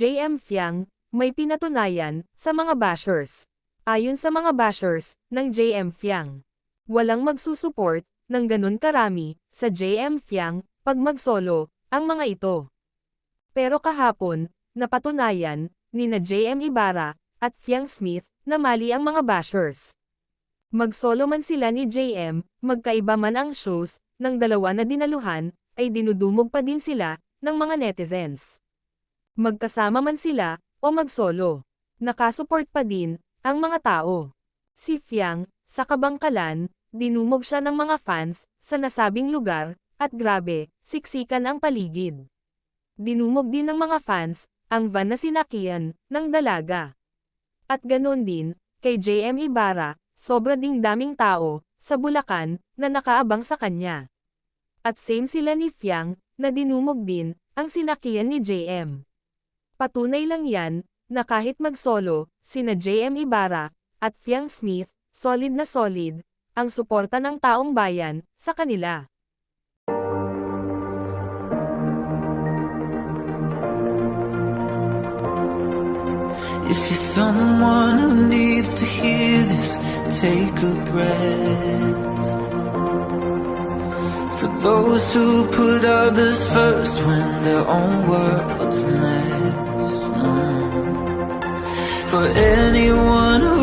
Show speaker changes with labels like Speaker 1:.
Speaker 1: JM Fiang, may pinatunayan sa mga bashers. Ayon sa mga bashers ng JM Fiang, walang magsusuport ng ganun karami sa JM Fiang pag mag-solo ang mga ito. Pero kahapon, napatunayan ni na JM Ibarra at Fiang Smith na mali ang mga bashers. Mag-solo man sila ni JM, magkaiba man ang shows ng dalawa na dinaluhan, ay dinudumog pa din sila ng mga netizens. Magkasama man sila o mag-solo, nakasupport pa din ang mga tao. Si Fiang, sa kabangkalan, dinumog siya ng mga fans sa nasabing lugar, at grabe, siksikan ang paligid. Dinumog din ng mga fans ang van na sinakyan ng dalaga. At ganon din, kay JM Ibarra, sobra ding daming tao sa Bulacan na nakaabang sa kanya. At same sila ni Fiang na dinumog din ang sinakyan ni JM. Patunay lang yan na kahit mag-solo, sina JM Ibarra at Fiang Smith, solid na solid, ang suporta ng taong bayan sa kanila.
Speaker 2: If you're someone who needs to hear this, take a breath. For those who put others first when their own world's. Mm. For anyone who